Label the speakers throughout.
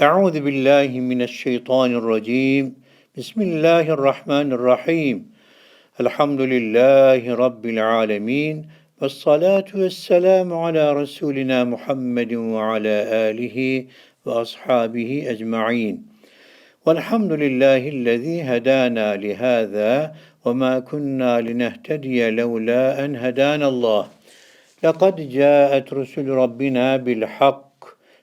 Speaker 1: أعوذ بالله من الشيطان الرجيم. بسم الله الرحمن الرحيم. الحمد لله رب العالمين والصلاة والسلام على رسولنا محمد وعلى آله وأصحابه أجمعين. والحمد لله الذي هدانا لهذا وما كنا لنهتدي لولا أن هدانا الله. لقد جاءت رسل ربنا بالحق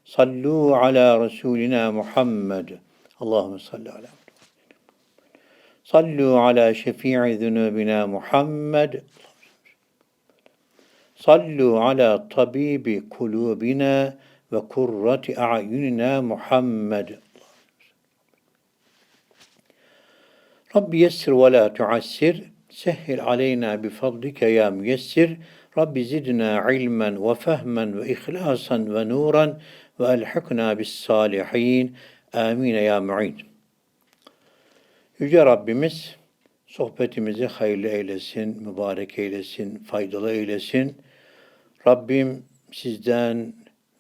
Speaker 1: صلوا على رسولنا محمد. اللهم صل على محمد. صلوا على شفيع ذنوبنا محمد. صلوا على طبيب قلوبنا وقرة أعيننا محمد. رب يسر ولا تعسر. سهل علينا بفضلك يا ميسر. رب زدنا علما وفهما وإخلاصا ونورا. ve elhikna bis salihin. Amin ya mu'in. Yüce Rabbimiz sohbetimizi hayırlı eylesin, mübarek eylesin, faydalı eylesin. Rabbim sizden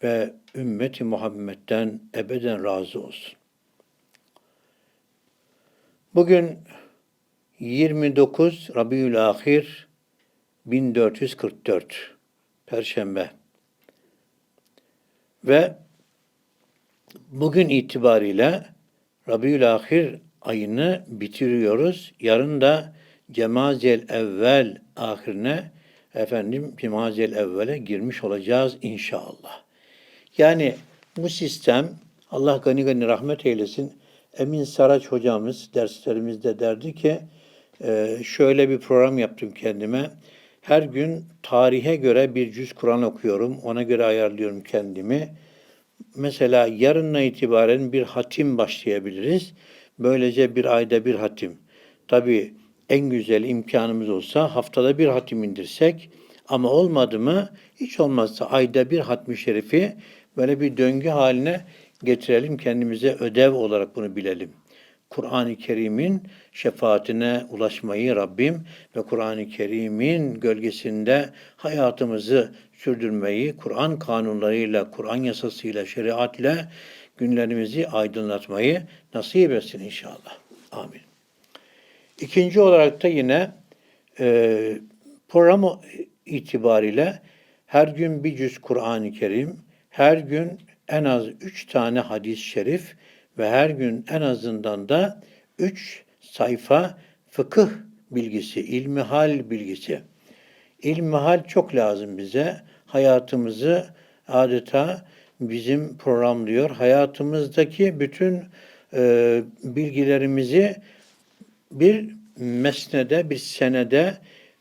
Speaker 1: ve ümmeti Muhammed'den ebeden razı olsun. Bugün 29 Rabiül Ahir 1444 Perşembe ve bugün itibariyle Rabiül Ahir ayını bitiriyoruz. Yarın da Cemaziyel Evvel ahirine efendim Cemaziyel Evvel'e girmiş olacağız inşallah. Yani bu sistem Allah gani gani rahmet eylesin. Emin Saraç hocamız derslerimizde derdi ki e, şöyle bir program yaptım kendime. Her gün tarihe göre bir cüz Kur'an okuyorum. Ona göre ayarlıyorum kendimi. Mesela yarından itibaren bir hatim başlayabiliriz. Böylece bir ayda bir hatim. Tabii en güzel imkanımız olsa haftada bir hatim indirsek ama olmadı mı hiç olmazsa ayda bir hatmi şerifi böyle bir döngü haline getirelim kendimize ödev olarak bunu bilelim. Kur'an-ı Kerim'in şefaatine ulaşmayı Rabbim ve Kur'an-ı Kerim'in gölgesinde hayatımızı sürdürmeyi Kur'an kanunlarıyla, Kur'an yasasıyla, şeriatla günlerimizi aydınlatmayı nasip etsin inşallah. Amin. İkinci olarak da yine e, program itibariyle her gün bir cüz Kur'an-ı Kerim, her gün en az üç tane hadis-i şerif ve her gün en azından da üç sayfa fıkıh bilgisi, ilmihal bilgisi. İlmihal çok lazım bize. Hayatımızı adeta bizim programlıyor. Hayatımızdaki bütün e, bilgilerimizi bir mesnede, bir senede,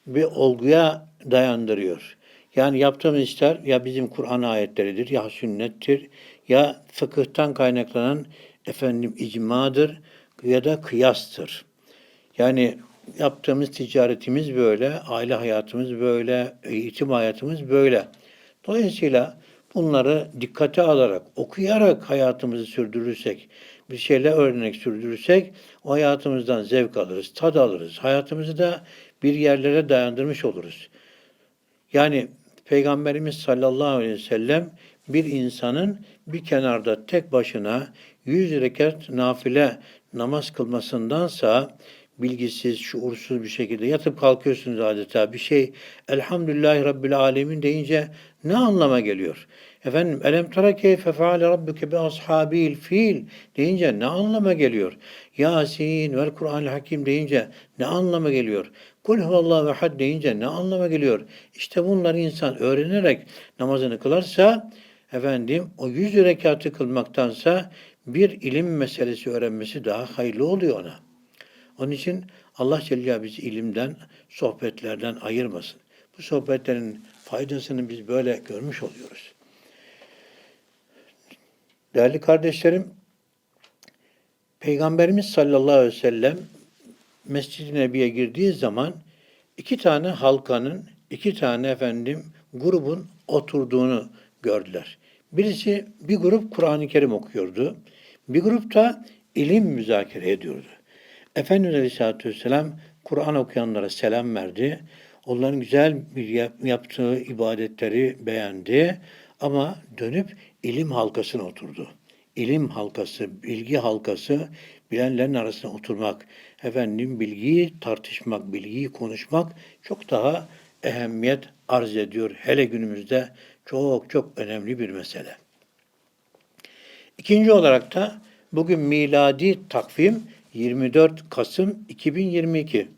Speaker 1: bir olguya dayandırıyor. Yani yaptığımız işler ya bizim Kur'an ayetleridir, ya sünnettir, ya fıkıhtan kaynaklanan efendim icmadır ya da kıyastır. Yani yaptığımız ticaretimiz böyle, aile hayatımız böyle, eğitim hayatımız böyle. Dolayısıyla bunları dikkate alarak, okuyarak hayatımızı sürdürürsek, bir şeyler öğrenerek sürdürürsek o hayatımızdan zevk alırız, tad alırız. Hayatımızı da bir yerlere dayandırmış oluruz. Yani Peygamberimiz sallallahu aleyhi ve sellem bir insanın bir kenarda tek başına yüz rekat nafile namaz kılmasındansa bilgisiz, şuursuz bir şekilde yatıp kalkıyorsunuz adeta. Bir şey Elhamdülillahi Rabbil Alemin deyince ne anlama geliyor? Efendim elem tara keyfe feale rabbuke bi ashabil fil deyince ne anlama geliyor? Yasin vel Kur'an Hakim deyince ne anlama geliyor? Kul huvallahu ve had deyince ne anlama geliyor? İşte bunları insan öğrenerek namazını kılarsa efendim o yüz rekatı kılmaktansa bir ilim meselesi öğrenmesi daha hayırlı oluyor ona. Onun için Allah Celle bizi ilimden, sohbetlerden ayırmasın. Bu sohbetlerin faydasını biz böyle görmüş oluyoruz. Değerli kardeşlerim, Peygamberimiz sallallahu aleyhi ve sellem Mescid-i Nebi'ye girdiği zaman iki tane halkanın, iki tane efendim grubun oturduğunu gördüler. Birisi bir grup Kur'an-ı Kerim okuyordu. Bir grup da ilim müzakere ediyordu. Efendimiz Aleyhisselatü Vesselam Kur'an okuyanlara selam verdi. Onların güzel yaptığı ibadetleri beğendi ama dönüp ilim halkasına oturdu. ilim halkası, bilgi halkası, bilenlerin arasında oturmak, efendim bilgiyi tartışmak, bilgiyi konuşmak çok daha ehemmiyet arz ediyor. Hele günümüzde çok çok önemli bir mesele. İkinci olarak da bugün miladi takvim 24 Kasım 2022.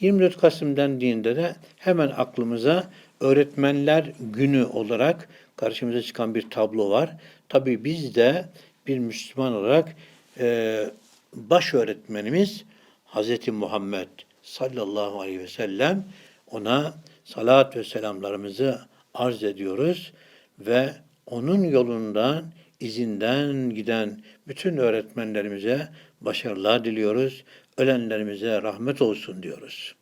Speaker 1: 24 Kasım dendiğinde de hemen aklımıza öğretmenler günü olarak karşımıza çıkan bir tablo var. Tabii biz de bir Müslüman olarak e, baş öğretmenimiz Hz. Muhammed sallallahu aleyhi ve sellem ona salat ve selamlarımızı arz ediyoruz ve onun yolundan, izinden giden bütün öğretmenlerimize başarılar diliyoruz. Ölenlerimize rahmet olsun diyoruz.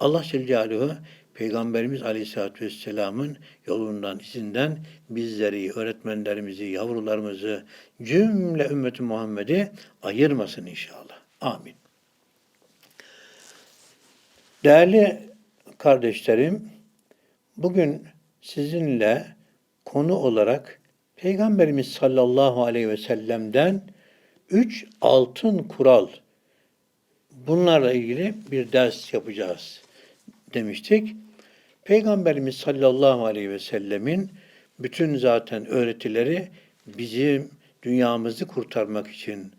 Speaker 1: Allah Celaluhu Peygamberimiz Aleyhisselatü Vesselam'ın yolundan, izinden bizleri, öğretmenlerimizi, yavrularımızı, cümle ümmeti Muhammed'i ayırmasın inşallah. Amin. Değerli kardeşlerim, bugün sizinle konu olarak Peygamberimiz sallallahu aleyhi ve sellem'den üç altın kural bunlarla ilgili bir ders yapacağız demiştik. Peygamberimiz sallallahu aleyhi ve sellemin bütün zaten öğretileri bizim dünyamızı kurtarmak için,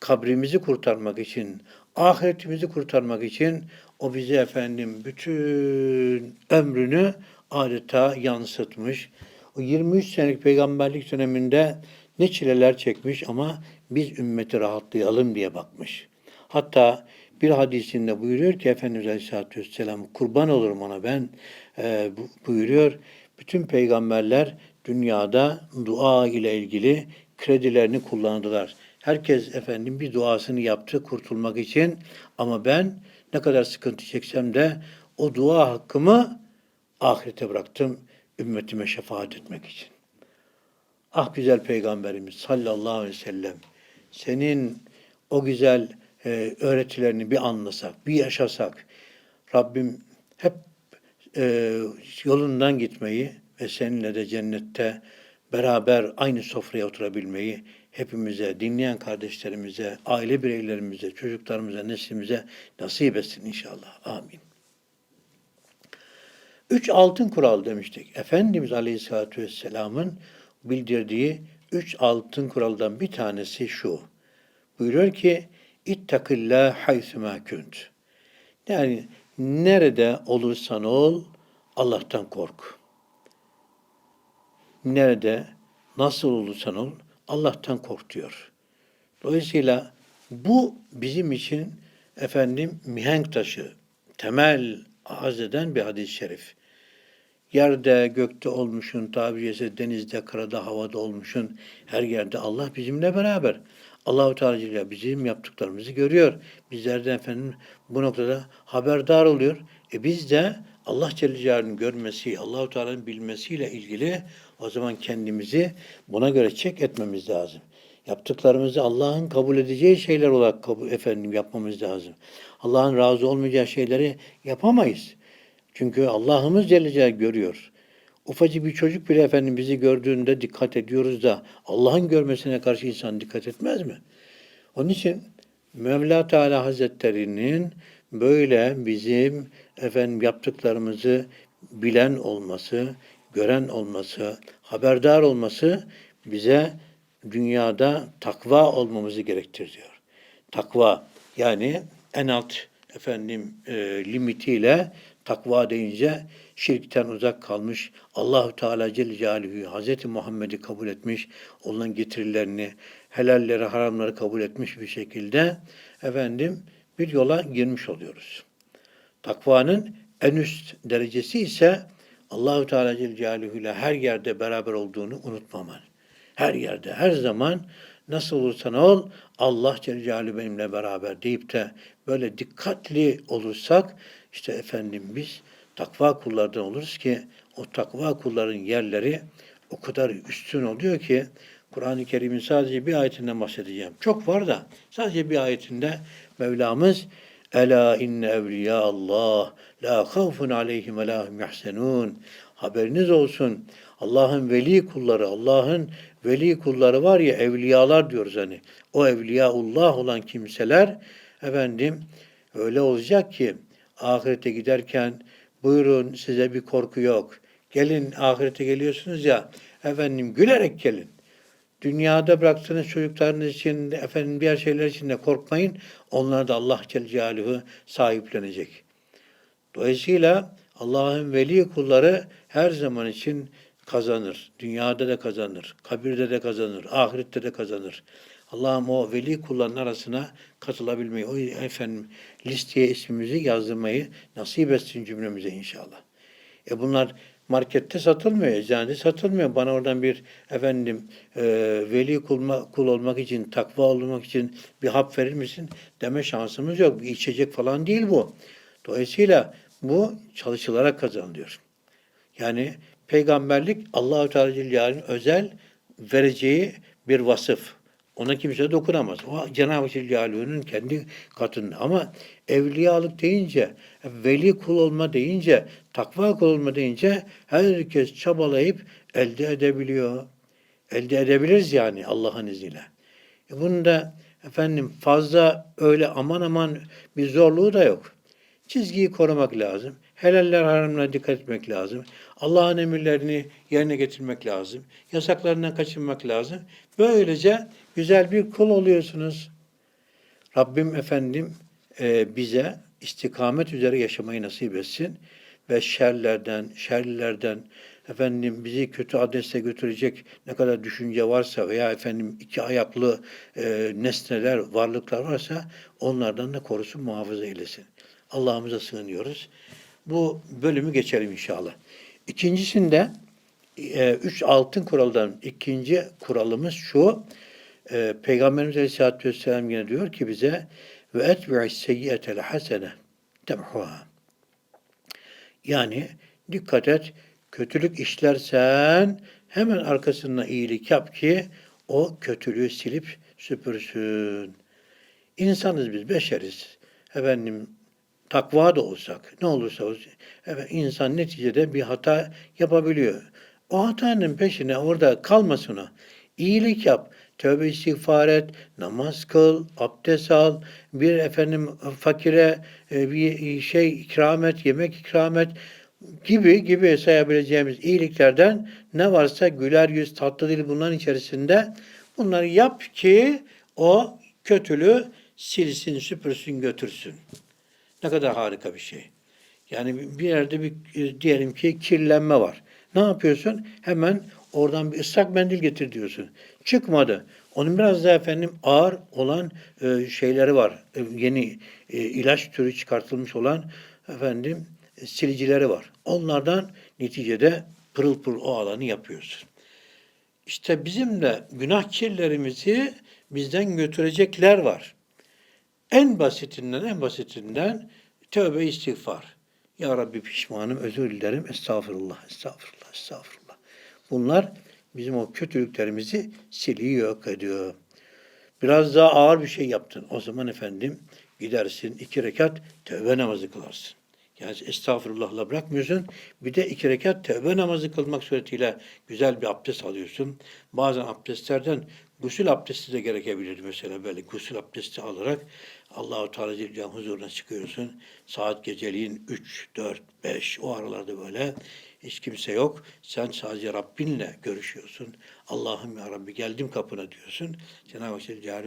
Speaker 1: kabrimizi kurtarmak için, ahiretimizi kurtarmak için o bize efendim bütün ömrünü adeta yansıtmış. O 23 senelik peygamberlik döneminde ne çileler çekmiş ama biz ümmeti rahatlayalım diye bakmış. Hatta bir hadisinde buyuruyor ki Efendimiz Aleyhisselatü Vesselam kurban olurum ona ben e, buyuruyor. Bütün peygamberler dünyada dua ile ilgili kredilerini kullandılar. Herkes efendim bir duasını yaptı kurtulmak için ama ben ne kadar sıkıntı çeksem de o dua hakkımı ahirete bıraktım ümmetime şefaat etmek için. Ah güzel peygamberimiz sallallahu aleyhi ve sellem senin o güzel e, öğretilerini bir anlasak, bir yaşasak, Rabbim hep e, yolundan gitmeyi ve seninle de cennette beraber aynı sofraya oturabilmeyi hepimize, dinleyen kardeşlerimize, aile bireylerimize, çocuklarımıza, neslimize nasip etsin inşallah. Amin. Üç altın kural demiştik. Efendimiz Aleyhisselatü Vesselam'ın bildirdiği üç altın kuraldan bir tanesi şu. Buyuruyor ki, İttakillâh haysumâ künt. Yani nerede olursan ol, Allah'tan kork. Nerede, nasıl olursan ol, Allah'tan kork diyor. Dolayısıyla bu bizim için efendim mihenk taşı, temel arz eden bir hadis-i şerif. Yerde, gökte olmuşun, tabiri caizse denizde, karada, havada olmuşun, her yerde Allah bizimle beraber. Allahu Teala bizim yaptıklarımızı görüyor. Bizlerden efendim bu noktada haberdar oluyor. E biz de Allah Celle Celaluhu'nun görmesi, Allahu Teala'nın bilmesiyle ilgili o zaman kendimizi buna göre çek etmemiz lazım. Yaptıklarımızı Allah'ın kabul edeceği şeyler olarak kabul, efendim yapmamız lazım. Allah'ın razı olmayacağı şeyleri yapamayız. Çünkü Allah'ımız Celle Celaluhu görüyor. Ufacık bir çocuk bile efendim bizi gördüğünde dikkat ediyoruz da Allah'ın görmesine karşı insan dikkat etmez mi? Onun için Mevla Teala Hazretleri'nin böyle bizim efendim yaptıklarımızı bilen olması, gören olması, haberdar olması bize dünyada takva olmamızı gerektiriyor. Takva yani en alt efendim e, limitiyle takva deyince şirkten uzak kalmış, Allahu Teala Celle Celaluhu Hazreti Muhammed'i kabul etmiş, onun getirilerini, helalleri, haramları kabul etmiş bir şekilde efendim bir yola girmiş oluyoruz. Takvanın en üst derecesi ise Allahu Teala Celle Celaluhu ile her yerde beraber olduğunu unutmaman. Her yerde, her zaman nasıl olursan ol Allah Celle Celaluhu benimle beraber deyip de böyle dikkatli olursak işte efendim biz takva kullardan oluruz ki o takva kulların yerleri o kadar üstün oluyor ki Kur'an-ı Kerim'in sadece bir ayetinden bahsedeceğim. Çok var da sadece bir ayetinde Mevlamız Ela inne evliya Allah la havfun aleyhim ve la hum yahzenun. Haberiniz olsun. Allah'ın veli kulları, Allah'ın veli kulları var ya evliyalar diyoruz hani. O evliyaullah olan kimseler efendim öyle olacak ki ahirete giderken buyurun size bir korku yok. Gelin ahirete geliyorsunuz ya efendim gülerek gelin. Dünyada bıraktığınız çocuklarınız için, efendim diğer şeyler için de korkmayın. Onlara da Allah Celle Celaluhu sahiplenecek. Dolayısıyla Allah'ın veli kulları her zaman için kazanır. Dünyada da kazanır, kabirde de kazanır, ahirette de kazanır. Allah'ım o veli kulların arasına katılabilmeyi, o efendim listeye ismimizi yazdırmayı nasip etsin cümlemize inşallah. E bunlar markette satılmıyor, eczanede satılmıyor. Bana oradan bir efendim e, veli kulma, kul olmak için, takva olmak için bir hap verir misin deme şansımız yok. Bir içecek falan değil bu. Dolayısıyla bu çalışılarak kazanılıyor. Yani peygamberlik Allahu Teala Celle özel vereceği bir vasıf. Ona kimse dokunamaz. O Cenab-ı Celaluhu'nun kendi katında. Ama evliyalık deyince, veli kul olma deyince, takva kul olma deyince herkes çabalayıp elde edebiliyor. Elde edebiliriz yani Allah'ın izniyle. E bunun da efendim fazla öyle aman aman bir zorluğu da yok. Çizgiyi korumak lazım. Helaller haramlarına dikkat etmek lazım. Allah'ın emirlerini yerine getirmek lazım. Yasaklarından kaçınmak lazım. Böylece güzel bir kul oluyorsunuz. Rabbim efendim e, bize istikamet üzere yaşamayı nasip etsin ve şerlerden, şerlilerden, efendim bizi kötü adrese götürecek ne kadar düşünce varsa veya efendim iki ayaklı e, nesneler, varlıklar varsa onlardan da korusun, muhafaza eylesin. Allah'ımıza sığınıyoruz. Bu bölümü geçelim inşallah. İkincisinde e, üç altın kuraldan ikinci kuralımız şu. E, Peygamberimiz Aleyhisselatü Vesselam yine diyor ki bize ve etbi'i seyyiyetel hasene temhuha. Yani dikkat et, kötülük işlersen hemen arkasına iyilik yap ki o kötülüğü silip süpürsün. İnsanız biz, beşeriz. Efendim takva da olsak, ne olursa olsun, evet, insan neticede bir hata yapabiliyor. O hatanın peşine orada kalmasın o. İyilik yap, tövbe istiğfar et, namaz kıl, abdest al, bir efendim fakire e, bir şey ikram et, yemek ikram et gibi gibi sayabileceğimiz iyiliklerden ne varsa güler yüz, tatlı dil bunların içerisinde bunları yap ki o kötülüğü silsin, süpürsün, götürsün. Ne kadar harika bir şey. Yani bir yerde bir e, diyelim ki kirlenme var. Ne yapıyorsun? Hemen oradan bir ıslak mendil getir diyorsun. Çıkmadı. Onun biraz daha efendim ağır olan e, şeyleri var. E, yeni e, ilaç türü çıkartılmış olan efendim e, silicileri var. Onlardan neticede pırıl pırıl o alanı yapıyorsun. İşte bizim de günah kirlerimizi bizden götürecekler var. En basitinden en basitinden tövbe istiğfar. Ya Rabbi pişmanım, özür dilerim, estağfurullah, estağfurullah, estağfurullah. Bunlar bizim o kötülüklerimizi siliyor, yok ediyor. Biraz daha ağır bir şey yaptın. O zaman efendim gidersin iki rekat tövbe namazı kılarsın. Yani estağfurullahla bırakmıyorsun. Bir de iki rekat tövbe namazı kılmak suretiyle güzel bir abdest alıyorsun. Bazen abdestlerden gusül abdesti de gerekebilir mesela böyle gusül abdesti alarak Allahu Teala Celle huzuruna çıkıyorsun. Saat geceliğin 3, 4, 5 o aralarda böyle hiç kimse yok. Sen sadece Rabbinle görüşüyorsun. Allah'ım ya Rabbi geldim kapına diyorsun. Cenab-ı Hak Celle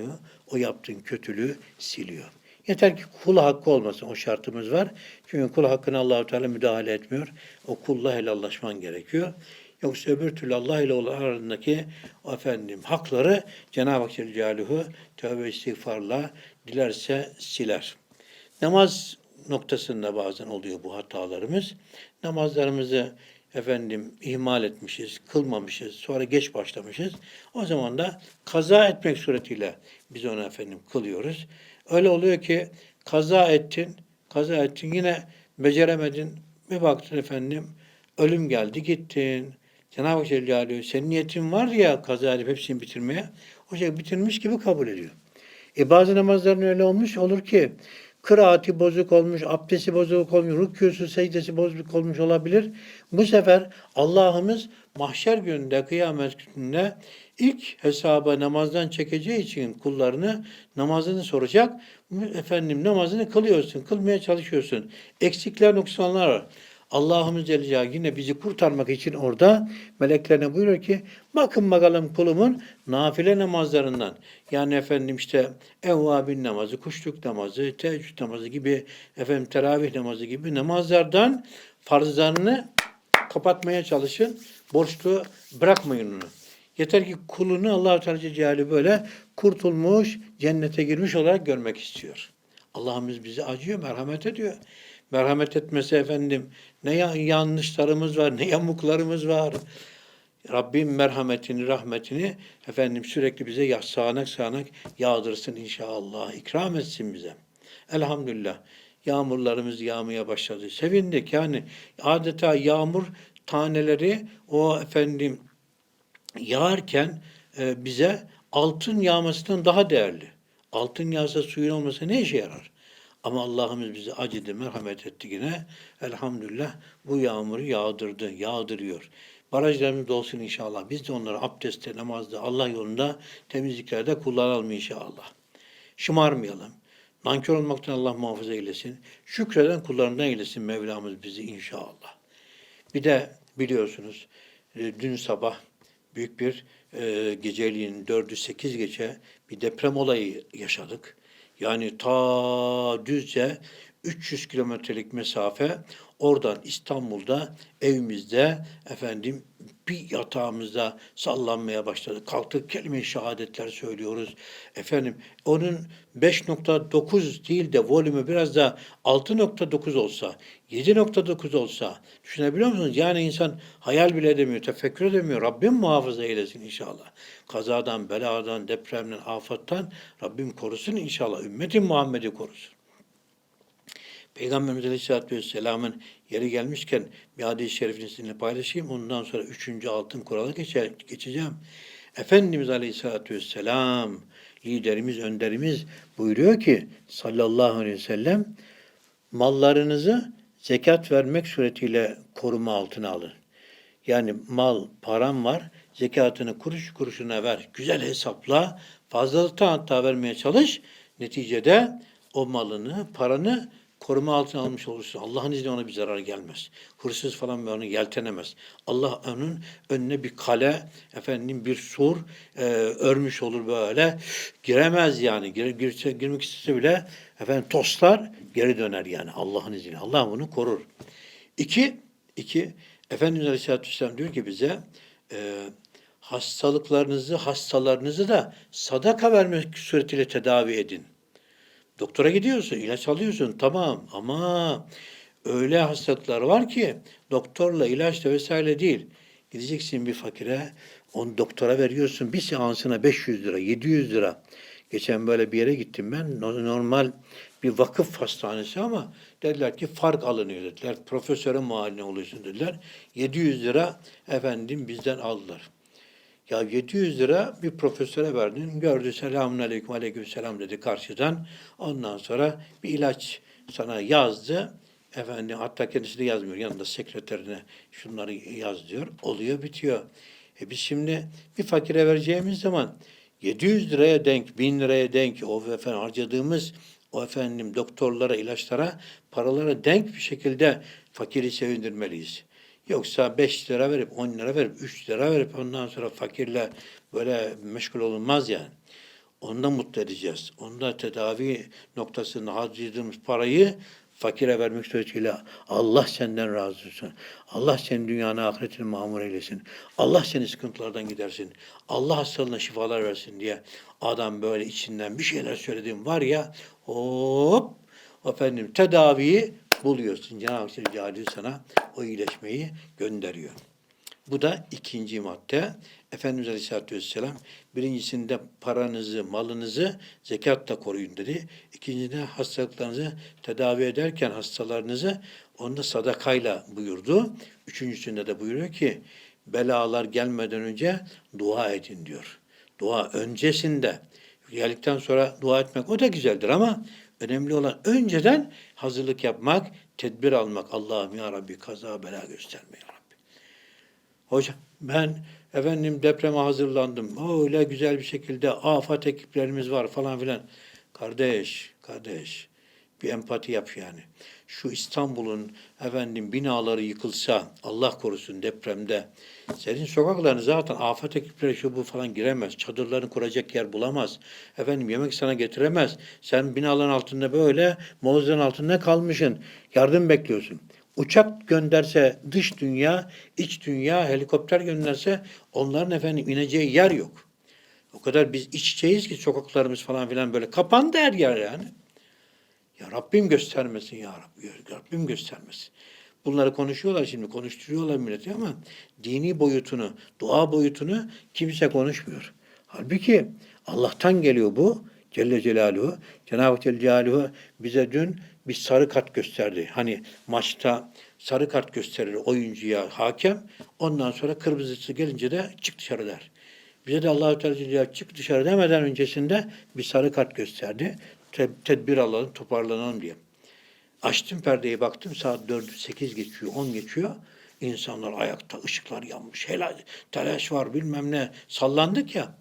Speaker 1: o yaptığın kötülüğü siliyor. Yeter ki kul hakkı olmasın. O şartımız var. Çünkü kul hakkına Allahu Teala müdahale etmiyor. O kulla helallaşman gerekiyor. Yoksa öbür türlü Allah ile olan arasındaki efendim hakları Cenab-ı Hak Celaluhu tövbe istiğfarla dilerse siler. Namaz noktasında bazen oluyor bu hatalarımız. Namazlarımızı efendim ihmal etmişiz, kılmamışız, sonra geç başlamışız. O zaman da kaza etmek suretiyle biz onu efendim kılıyoruz. Öyle oluyor ki kaza ettin, kaza ettin yine beceremedin. Bir baktın efendim ölüm geldi gittin. Cenab-ı Hak Celle senin niyetin var ya kaza edip hepsini bitirmeye. O şey bitirmiş gibi kabul ediyor. E bazı namazların öyle olmuş olur ki kıraati bozuk olmuş, abdesti bozuk olmuş, rükûsu, secdesi bozuk olmuş olabilir. Bu sefer Allah'ımız mahşer gününde, kıyamet gününde ilk hesaba namazdan çekeceği için kullarını namazını soracak. Efendim namazını kılıyorsun, kılmaya çalışıyorsun. Eksikler, noksanlar var. Allah'ımız Celle yine bizi kurtarmak için orada meleklerine buyuruyor ki bakın bakalım kulumun nafile namazlarından yani efendim işte evvabin namazı, kuşluk namazı, teheccüd namazı gibi efendim teravih namazı gibi namazlardan farzlarını kapatmaya çalışın. Borçlu bırakmayın onu. Yeter ki kulunu Allah-u Teala Celle böyle kurtulmuş, cennete girmiş olarak görmek istiyor. Allah'ımız bizi acıyor, merhamet ediyor. Merhamet etmese efendim ne ya- yanlışlarımız var, ne yamuklarımız var. Rabbim merhametini, rahmetini efendim sürekli bize ya- sağanak sağanak yağdırsın inşallah. ikram etsin bize. Elhamdülillah. Yağmurlarımız yağmaya başladı. Sevindik yani adeta yağmur taneleri o efendim yağarken e, bize altın yağmasından daha değerli. Altın yağsa suyun olmasa ne işe yarar? Ama Allah'ımız bizi acıdı, merhamet etti yine. Elhamdülillah bu yağmuru yağdırdı, yağdırıyor. Barajlarımız dolsun inşallah. Biz de onları abdestte, namazda, Allah yolunda, temizliklerde kullanalım inşallah. Şımarmayalım. Nankör olmaktan Allah muhafaza eylesin. Şükreden kullarından eylesin Mevlamız bizi inşallah. Bir de biliyorsunuz e, dün sabah büyük bir e, geceliğin 4'ü 8 geçe bir deprem olayı yaşadık. Yani ta Düzce 300 kilometrelik mesafe oradan İstanbul'da evimizde efendim bir yatağımızda sallanmaya başladı. Kalktık kelime-i şehadetler söylüyoruz. Efendim onun 5.9 değil de volümü biraz da 6.9 olsa, 7.9 olsa düşünebiliyor musunuz? Yani insan hayal bile edemiyor, tefekkür edemiyor. Rabbim muhafaza eylesin inşallah. Kazadan, beladan, depremden, afattan Rabbim korusun inşallah. Ümmeti Muhammed'i korusun. Peygamberimiz Aleyhisselatü Vesselam'ın yeri gelmişken bir hadis-i şerifini sizinle paylaşayım. Ondan sonra üçüncü altın kuralı geçe, geçeceğim. Efendimiz Aleyhisselatü Vesselam, liderimiz, önderimiz buyuruyor ki sallallahu aleyhi ve sellem mallarınızı zekat vermek suretiyle koruma altına alın. Yani mal, param var, zekatını kuruş kuruşuna ver. Güzel hesapla, fazlalıktan hatta vermeye çalış. Neticede o malını, paranı koruma altına almış olursun. Allah'ın izniyle ona bir zarar gelmez. Hırsız falan onu yeltenemez. Allah onun önüne bir kale, efendim bir sur e, örmüş olur böyle. Giremez yani. Gir, girse, girmek istese bile efendim toslar geri döner yani Allah'ın izniyle. Allah bunu korur. İki, iki Efendimiz Aleyhisselatü Vesselam diyor ki bize e, hastalıklarınızı, hastalarınızı da sadaka vermek suretiyle tedavi edin. Doktora gidiyorsun, ilaç alıyorsun tamam ama öyle hastalıklar var ki doktorla, ilaçla vesaire değil. Gideceksin bir fakire, onu doktora veriyorsun bir seansına 500 lira, 700 lira. Geçen böyle bir yere gittim ben. No- Normal bir vakıf hastanesi ama dediler ki fark alınıyor dediler. Profesöre muayene oluyorsun dediler. 700 lira efendim bizden aldılar. Ya 700 lira bir profesöre verdin. Gördü selamun aleyküm aleyküm selam dedi karşıdan. Ondan sonra bir ilaç sana yazdı. Efendim hatta kendisi de yazmıyor. Yanında sekreterine şunları yaz diyor. Oluyor bitiyor. E biz şimdi bir fakire vereceğimiz zaman 700 liraya denk, 1000 liraya denk o efendim harcadığımız o efendim doktorlara, ilaçlara, paralara denk bir şekilde fakiri sevindirmeliyiz. Yoksa 5 lira verip 10 lira verip 3 lira verip ondan sonra fakirle böyle meşgul olunmaz yani. Onda mutlu edeceğiz. Onda tedavi noktasında harcadığımız parayı fakire vermek suretiyle Allah senden razı olsun. Allah senin dünyanı ahiretini mamur eylesin. Allah seni sıkıntılardan gidersin. Allah hastalığına şifalar versin diye adam böyle içinden bir şeyler söylediğim var ya hop efendim tedaviyi buluyorsun. Cenab-ı Celle sana o iyileşmeyi gönderiyor. Bu da ikinci madde. Efendimiz Aleyhisselatü Vesselam birincisinde paranızı, malınızı zekatla koruyun dedi. İkincisinde hastalıklarınızı tedavi ederken hastalarınızı onu da sadakayla buyurdu. Üçüncüsünde de buyuruyor ki belalar gelmeden önce dua edin diyor. Dua öncesinde geldikten sonra dua etmek o da güzeldir ama Önemli olan önceden hazırlık yapmak, tedbir almak. Allah'ım ya Rabbi kaza bela gösterme ya Rabbi. Hocam ben efendim depreme hazırlandım. Öyle güzel bir şekilde afet ekiplerimiz var falan filan. Kardeş, kardeş bir empati yap yani. Şu İstanbul'un efendim binaları yıkılsa Allah korusun depremde senin sokaklarını zaten afet ekipleri şu bu falan giremez. Çadırlarını kuracak yer bulamaz. Efendim yemek sana getiremez. Sen binaların altında böyle molozların altında kalmışsın. Yardım bekliyorsun. Uçak gönderse dış dünya, iç dünya, helikopter gönderse onların efendim ineceği yer yok. O kadar biz iç içeyiz ki sokaklarımız falan filan böyle kapandı her yer yani. Ya Rabbim göstermesin ya Rabbi. Rabbim göstermesin. Bunları konuşuyorlar şimdi, konuşturuyorlar milleti ama dini boyutunu, dua boyutunu kimse konuşmuyor. Halbuki Allah'tan geliyor bu. Celle Celaluhu. Cenab-ı Celaluhu bize dün bir sarı kart gösterdi. Hani maçta sarı kart gösterir oyuncuya hakem. Ondan sonra kırmızısı gelince de çık dışarı der. Bize de Allah-u Teala çık dışarı demeden öncesinde bir sarı kart gösterdi. Te- tedbir alalım, toparlanalım diye. Açtım perdeyi baktım saat 4, 8 geçiyor, 10 geçiyor. İnsanlar ayakta, ışıklar yanmış, helal, telaş var bilmem ne. Sallandık ya.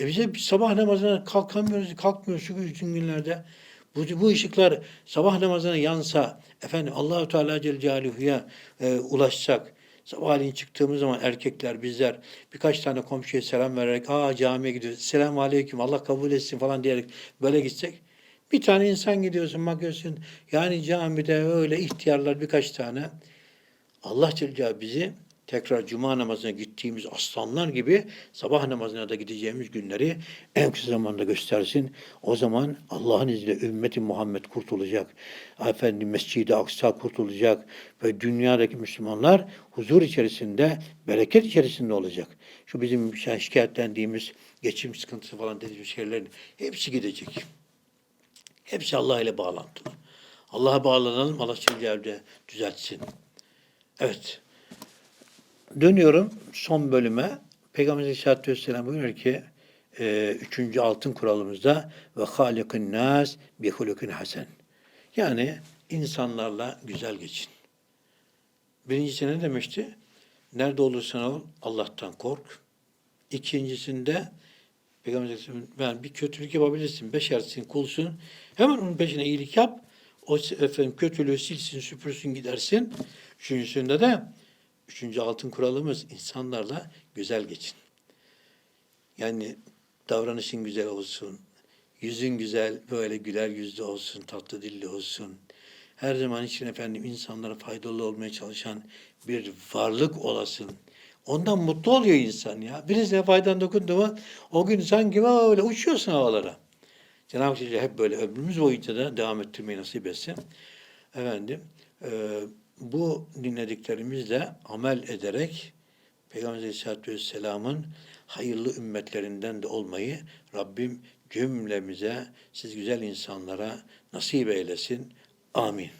Speaker 1: E bize sabah namazına kalkamıyoruz, kalkmıyoruz şu gün günlerde. Bu, bu ışıklar sabah namazına yansa, efendim Allahu Teala Celle Celaluhu'ya e, ulaşsak, sabahleyin çıktığımız zaman erkekler, bizler birkaç tane komşuya selam vererek, aa camiye gidiyoruz, selamun aleyküm, Allah kabul etsin falan diyerek böyle gitsek, bir tane insan gidiyorsun, bakıyorsun, yani camide öyle ihtiyarlar birkaç tane, Allah Celaluhu bizi tekrar cuma namazına gittiğimiz aslanlar gibi sabah namazına da gideceğimiz günleri en kısa zamanda göstersin. O zaman Allah'ın izniyle ümmeti Muhammed kurtulacak. Efendim Mescid-i Aksa kurtulacak ve dünyadaki Müslümanlar huzur içerisinde, bereket içerisinde olacak. Şu bizim şi- şikayetlendiğimiz geçim sıkıntısı falan dediğimiz şeylerin hepsi gidecek. Hepsi Allah ile bağlantılı. Allah'a bağlanalım, Allah Celle düzeltsin. Evet. Dönüyorum son bölüme. Peygamber Aleyhisselatü Vesselam buyuruyor ki e, üçüncü altın kuralımızda ve halikin nas bi hulukin hasen. Yani insanlarla güzel geçin. Birincisi ne demişti? Nerede olursan ol Allah'tan kork. İkincisinde Peygamber Aleyhisselam yani bir kötülük yapabilirsin, beşersin, kulsun. Hemen onun peşine iyilik yap. O efendim kötülüğü silsin, süpürsün gidersin. Üçüncüsünde de üçüncü altın kuralımız insanlarla güzel geçin. Yani davranışın güzel olsun, yüzün güzel, böyle güler yüzlü olsun, tatlı dilli olsun. Her zaman için efendim insanlara faydalı olmaya çalışan bir varlık olasın. Ondan mutlu oluyor insan ya. Birisine faydan dokundu mu o gün sanki böyle uçuyorsun havalara. Cenab-ı Hak hep böyle ömrümüz boyunca da devam ettirmeyi nasip etsin. Efendim, e, bu dinlediklerimizle amel ederek Peygamber Aleyhisselatü Vesselam'ın hayırlı ümmetlerinden de olmayı Rabbim cümlemize, siz güzel insanlara nasip eylesin. Amin.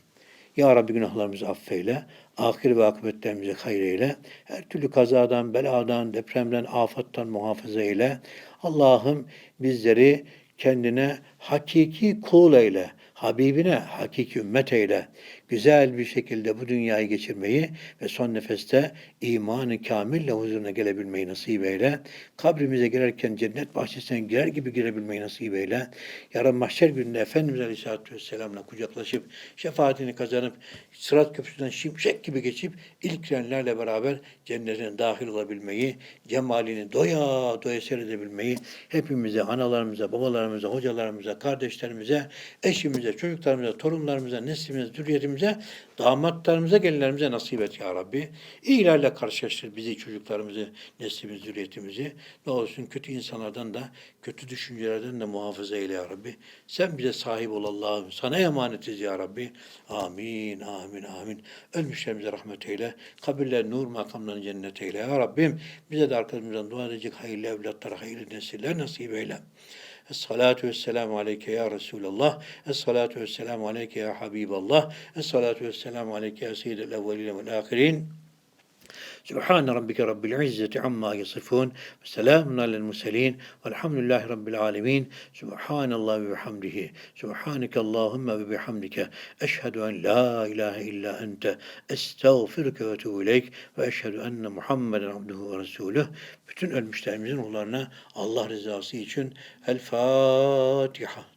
Speaker 1: Ya Rabbi günahlarımızı affeyle, ahir ve akıbetlerimizi hayır eyle, her türlü kazadan, beladan, depremden, afattan muhafaza eyle. Allah'ım bizleri kendine hakiki kul eyle, Habibine hakiki ümmet eyle. Güzel bir şekilde bu dünyayı geçirmeyi ve son nefeste imanı kamille huzuruna gelebilmeyi nasip eyle. Kabrimize girerken cennet bahçesine girer gibi girebilmeyi nasip eyle. Yarın mahşer gününde Efendimiz Aleyhisselatü Vesselam'la kucaklaşıp şefaatini kazanıp sırat köprüsünden şimşek gibi geçip ilk girenlerle beraber cennetine dahil olabilmeyi, cemalini doya doya seyredebilmeyi hepimize, analarımıza, babalarımıza, hocalarımıza, kardeşlerimize, eşimize, çocuklarımıza, torunlarımıza, neslimize, zürriyetimize, damatlarımıza, gelinlerimize nasip et ya Rabbi. İyilerle karşılaştır bizi, çocuklarımızı, neslimizi, zürriyetimizi. Ne olsun kötü insanlardan da, kötü düşüncelerden de muhafaza eyle ya Rabbi. Sen bize sahip ol Allah'ım. Sana emanetiz ya Rabbi. Amin, amin, amin. Ölmüşlerimize rahmet eyle. Kabirler nur makamlarını cennet eyle ya Rabbim. Bize de arkamızdan dua edecek hayırlı evlatlara, hayırlı nesiller nasip eyle. Es-salatu vesselamu aleyke ya Resulallah. Es-salatu vesselamu aleyke ya Habiballah. Es-salatu vesselamu aleyke ya seyyidel evveline vel ahirin. سبحان ربك رب العزة عما يصفون وسلام على المرسلين والحمد لله رب العالمين. سبحان الله وبحمده سبحانك اللهم وبحمدك أشهد أن لا إله إلا أنت أستغفرك وأتوب إليك وأشهد أن محمدا عبده ورسوله. bütün ölmüşlerimizin ruhlarına Allah rızası için El Fatiha.